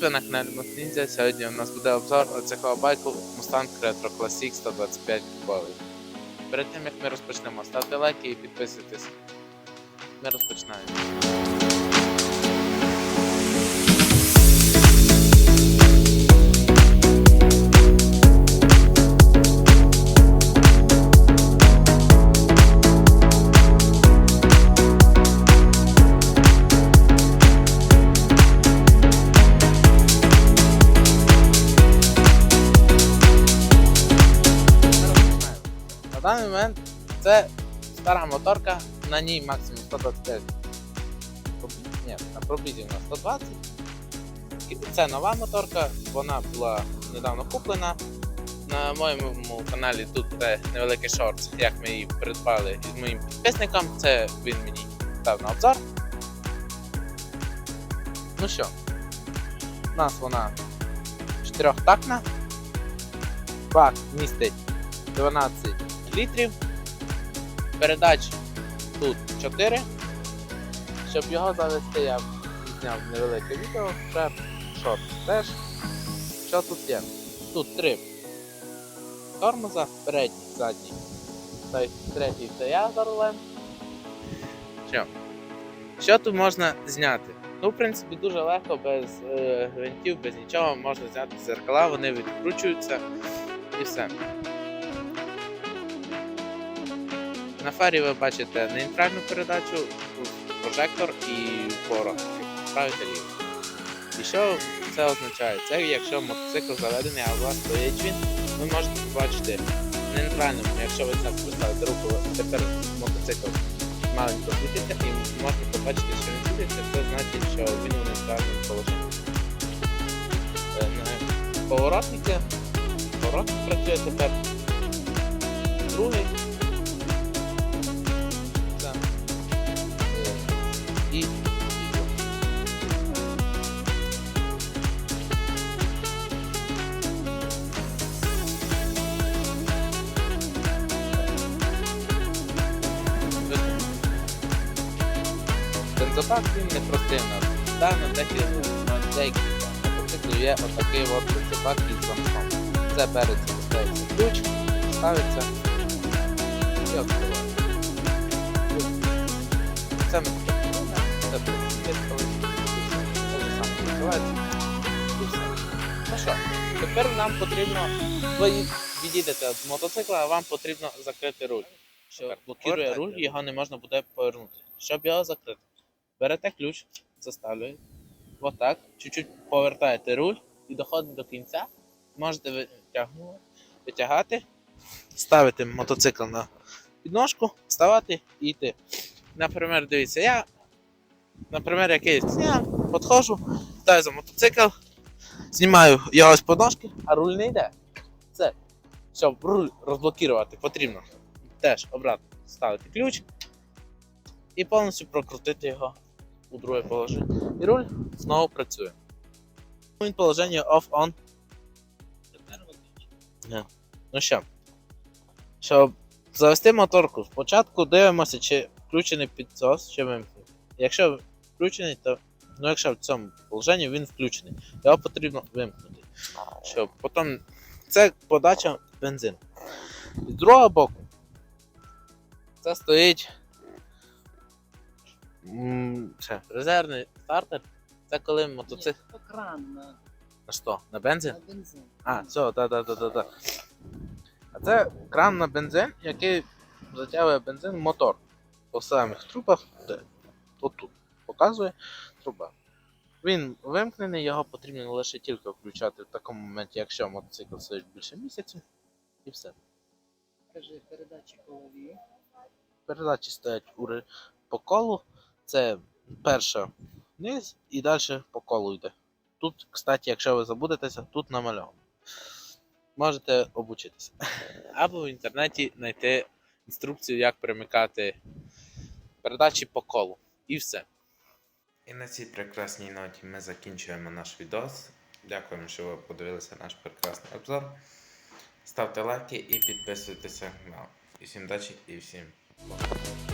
Ви на каналі Ніндзя. Сьогодні у нас буде обзор цього байку Mustang Retro Classic 125 кубовий. Перед тим як ми розпочнемо, ставте лайки і підписуйтесь. Ми розпочинаємо. Даний момент це стара моторка, на ній максимум 125. Пробіг- Ні, на пробізі у нас 120. І Це нова моторка, вона була недавно куплена. На моєму каналі тут буде невеликий шорт, як ми її придбали із моїм підписником. Це він мені дав на обзор. Ну що, у нас вона чотирьохтактна. Бак містить 12 літрів. Передач тут 4. Щоб його завести, я зняв невелике відео, ще шорт теж. Що тут є? Тут три тормоза, передній, задній. Той третій це я за. Що? Що тут можна зняти? Ну, в принципі, дуже легко, без е, гвинтів, без нічого, можна зняти зеркала, вони відкручуються і все. На фарі ви бачите нейтральну передачу, прожектор і ворог. Правий та. І що це означає? Це якщо мотоцикл заведений, а у вас стоїть він, ви можете побачити нейтральному, якщо ви так поставите руку, тепер мотоцикл маленько світиться і можна побачити, що він світиться, це значить, що він у нейтральному положенні. Е, Поворотники. Поворотник працює тепер. Другий. Бензобак він не у нас. Да, на мотоциклів є отакий от бензобак із замком. Це береться, поставиться ключ, ставиться і відкривається. Це ми це коли те саме відкривається. І все. Ну що, тепер нам потрібно, ви відійдете від мотоцикла, а вам потрібно закрити руль. Що блокує руль, його не можна буде повернути. Щоб його закрити, берете ключ, заставлюєте. Отак, чуть-чуть повертаєте руль і доходите до кінця. Можете витягнути, витягати, ставити мотоцикл на підножку, вставати і йти. Наприклад, дивіться, я, наприклад, якийсь я підходжу, ставлю за мотоцикл, знімаю його з подножки, а руль не йде. Це, щоб руль розблокувати, потрібно теж обратно ставити ключ і повністю прокрутити його у друге положення. І руль знову працює. Він положення off-on. Ну що, щоб завести моторку, спочатку дивимося, чи включений підсос, чи вимкнений. Якщо включений, то ну якщо в цьому положенні він включений, його потрібно вимкнути. Щоб потім це подача бензину. З другого боку, це стоїть м, це, резервний стартер. Це коли мотоцикл. Ні, це кран на, На що? На бензин? на бензин. А, все, да, да, да, да, да. А це кран на бензин, який затягує бензин в мотор. По самих трубах, де отут показує труба. Він вимкнений, його потрібно лише тільки включати в такому моменті, якщо мотоцикл стоїть більше місяця. І все. Кажи, передачі колові. Передачі стоять у по колу. Це перша вниз і далі по колу йде. Тут, кстати, якщо ви забудетеся, тут намальовано. Можете обучитися. Або в інтернеті знайти інструкцію, як перемикати передачі по колу. І все. І на цій прекрасній ноті ми закінчуємо наш відос. Дякуємо, що ви подивилися наш прекрасний обзор. Ставте лайки і підписуйтеся на канал. Всім удачі і всім пока.